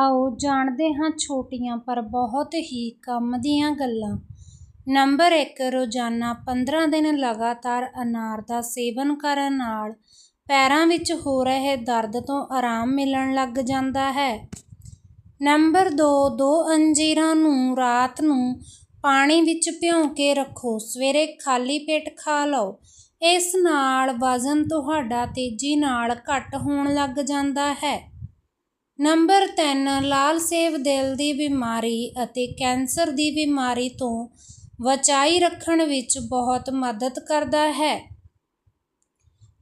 ਆਓ ਜਾਣਦੇ ਹਾਂ ਛੋਟੀਆਂ ਪਰ ਬਹੁਤ ਹੀ ਕੰਮ ਦੀਆਂ ਗੱਲਾਂ। ਨੰਬਰ 1 ਰੋਜ਼ਾਨਾ 15 ਦਿਨ ਲਗਾਤਾਰ ਅਨਾਰ ਦਾ ਸੇਵਨ ਕਰਨ ਨਾਲ ਪੈਰਾਂ ਵਿੱਚ ਹੋ ਰਹੇ ਦਰਦ ਤੋਂ ਆਰਾਮ ਮਿਲਣ ਲੱਗ ਜਾਂਦਾ ਹੈ। ਨੰਬਰ 2 ਦੋ ਅੰਜੀਰਾਂ ਨੂੰ ਰਾਤ ਨੂੰ ਪਾਣੀ ਵਿੱਚ ਭਿਉਂ ਕੇ ਰੱਖੋ। ਸਵੇਰੇ ਖਾਲੀ ਪੇਟ ਖਾ ਲਓ। ਇਸ ਨਾਲ ਵਜ਼ਨ ਤੁਹਾਡਾ ਤੇਜ਼ੀ ਨਾਲ ਘਟ ਹੋਣ ਲੱਗ ਜਾਂਦਾ ਹੈ। ਨੰਬਰ ਤਿੰਨ, ਲਾਲ ਸੇਬ ਦਿਲ ਦੀ ਬਿਮਾਰੀ ਅਤੇ ਕੈਂਸਰ ਦੀ ਬਿਮਾਰੀ ਤੋਂ ਬਚਾਈ ਰੱਖਣ ਵਿੱਚ ਬਹੁਤ ਮਦਦ ਕਰਦਾ ਹੈ।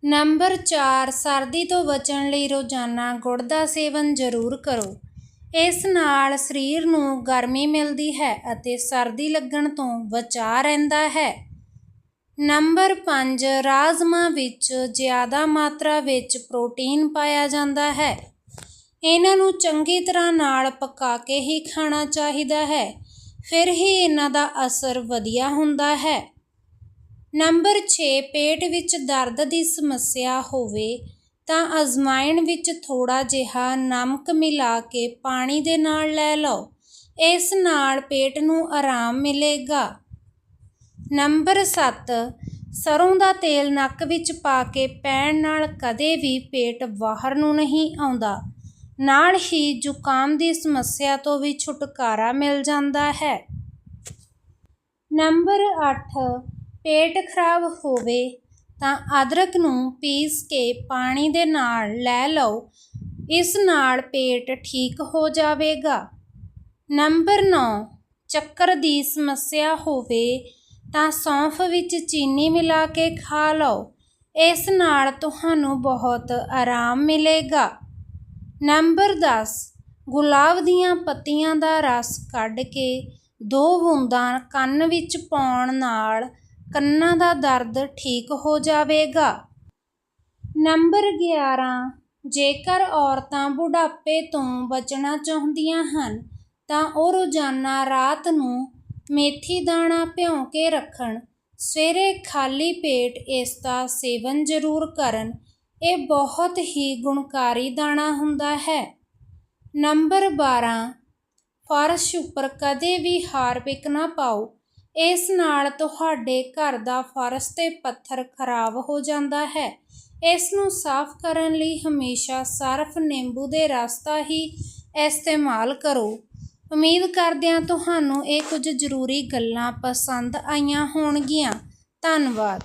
ਨੰਬਰ 4 ਸਰਦੀ ਤੋਂ ਬਚਣ ਲਈ ਰੋਜ਼ਾਨਾ ਗੁੜ ਦਾ ਸੇਵਨ ਜ਼ਰੂਰ ਕਰੋ। ਇਸ ਨਾਲ ਸਰੀਰ ਨੂੰ ਗਰਮੀ ਮਿਲਦੀ ਹੈ ਅਤੇ ਸਰਦੀ ਲੱਗਣ ਤੋਂ ਬਚਾ ਰਹਿੰਦਾ ਹੈ। ਨੰਬਰ 5 ਰਾਜਮਾ ਵਿੱਚ ਜ਼ਿਆਦਾ ਮਾਤਰਾ ਵਿੱਚ ਪ੍ਰੋਟੀਨ ਪਾਇਆ ਜਾਂਦਾ ਹੈ। ਇਹਨਾਂ ਨੂੰ ਚੰਗੀ ਤਰ੍ਹਾਂ ਨਾਲ ਪਕਾ ਕੇ ਹੀ ਖਾਣਾ ਚਾਹੀਦਾ ਹੈ। ਫਿਰ ਹੀ ਇਹਨਾਂ ਦਾ ਅਸਰ ਵਧੀਆ ਹੁੰਦਾ ਹੈ। ਨੰਬਰ 6 ਪੇਟ ਵਿੱਚ ਦਰਦ ਦੀ ਸਮੱਸਿਆ ਹੋਵੇ ਤਾਂ ਅਜਮਾਇਣ ਵਿੱਚ ਥੋੜਾ ਜਿਹਾ ਨਮਕ ਮਿਲਾ ਕੇ ਪਾਣੀ ਦੇ ਨਾਲ ਲੈ ਲਓ। ਇਸ ਨਾਲ ਪੇਟ ਨੂੰ ਆਰਾਮ ਮਿਲੇਗਾ। ਨੰਬਰ 7 ਸਰੋਂ ਦਾ ਤੇਲ ਨੱਕ ਵਿੱਚ ਪਾ ਕੇ ਪੈਣ ਨਾਲ ਕਦੇ ਵੀ ਪੇਟ ਬਾਹਰ ਨੂੰ ਨਹੀਂ ਆਉਂਦਾ। ਨਾਲ ਹੀ ਜ਼ੁਕਾਮ ਦੀ ਸਮੱਸਿਆ ਤੋਂ ਵੀ ਛੁਟਕਾਰਾ ਮਿਲ ਜਾਂਦਾ ਹੈ। ਨੰਬਰ 8 ਪੇਟ ਖਰਾਬ ਹੋਵੇ ਤਾਂ ਅਦਰਕ ਨੂੰ ਪੀਸ ਕੇ ਪਾਣੀ ਦੇ ਨਾਲ ਲੈ ਲਓ। ਇਸ ਨਾਲ ਪੇਟ ਠੀਕ ਹੋ ਜਾਵੇਗਾ। ਨੰਬਰ 9 ਚੱਕਰ ਦੀ ਸਮੱਸਿਆ ਹੋਵੇ ਤਾਂ ਸੌਂਫ ਵਿੱਚ ਚੀਨੀ ਮਿਲਾ ਕੇ ਖਾ ਲਓ। ਇਸ ਨਾਲ ਤੁਹਾਨੂੰ ਬਹੁਤ ਆਰਾਮ ਮਿਲੇਗਾ। ਨੰਬਰ 10 ਗੁਲਾਬ ਦੀਆਂ ਪੱਤੀਆਂ ਦਾ ਰਸ ਕੱਢ ਕੇ ਦੋ ਬੂੰਦਾਂ ਕੰਨ ਵਿੱਚ ਪਾਉਣ ਨਾਲ ਕੰਨਾਂ ਦਾ ਦਰਦ ਠੀਕ ਹੋ ਜਾਵੇਗਾ। ਨੰਬਰ 11 ਜੇਕਰ ਔਰਤਾਂ ਬੁਢਾਪੇ ਤੋਂ ਬਚਣਾ ਚਾਹੁੰਦੀਆਂ ਹਨ, ਤਾਂ ਉਹ ਰੋਜ਼ਾਨਾ ਰਾਤ ਨੂੰ ਮੇਥੀ ਦਾਣਾ ਭਿਉਂ ਕੇ ਰੱਖਣ, ਸਵੇਰੇ ਖਾਲੀ ਪੇਟ ਇਸ ਦਾ ਸੇਵਨ ਜ਼ਰੂਰ ਕਰਨ ਇਹ ਬਹੁਤ ਹੀ ਗੁਣਕਾਰੀ ਦਾਣਾ ਹੁੰਦਾ ਹੈ। ਨੰਬਰ 12 ਫਰਸ਼ ਉੱਪਰ ਕਦੇ ਵੀ ਹਾਰਪਿਕ ਨਾ ਪਾਓ। ਇਸ ਨਾਲ ਤੁਹਾਡੇ ਘਰ ਦਾ ਫਰਸ਼ ਤੇ ਪੱਥਰ ਖਰਾਬ ਹੋ ਜਾਂਦਾ ਹੈ। ਇਸ ਨੂੰ ਸਾਫ਼ ਕਰਨ ਲਈ ਹਮੇਸ਼ਾ ਸਰਫ ਨਿੰਬੂ ਦੇ ਰਸ ਦਾ ਹੀ ਇਸਤੇਮਾਲ ਕਰੋ। ਉਮੀਦ ਕਰਦੇ ਹਾਂ ਤੁਹਾਨੂੰ ਇਹ ਕੁਝ ਜ਼ਰੂਰੀ ਗੱਲਾਂ ਪਸੰਦ ਆਈਆਂ ਹੋਣਗੀਆਂ। ਧੰਨਵਾਦ।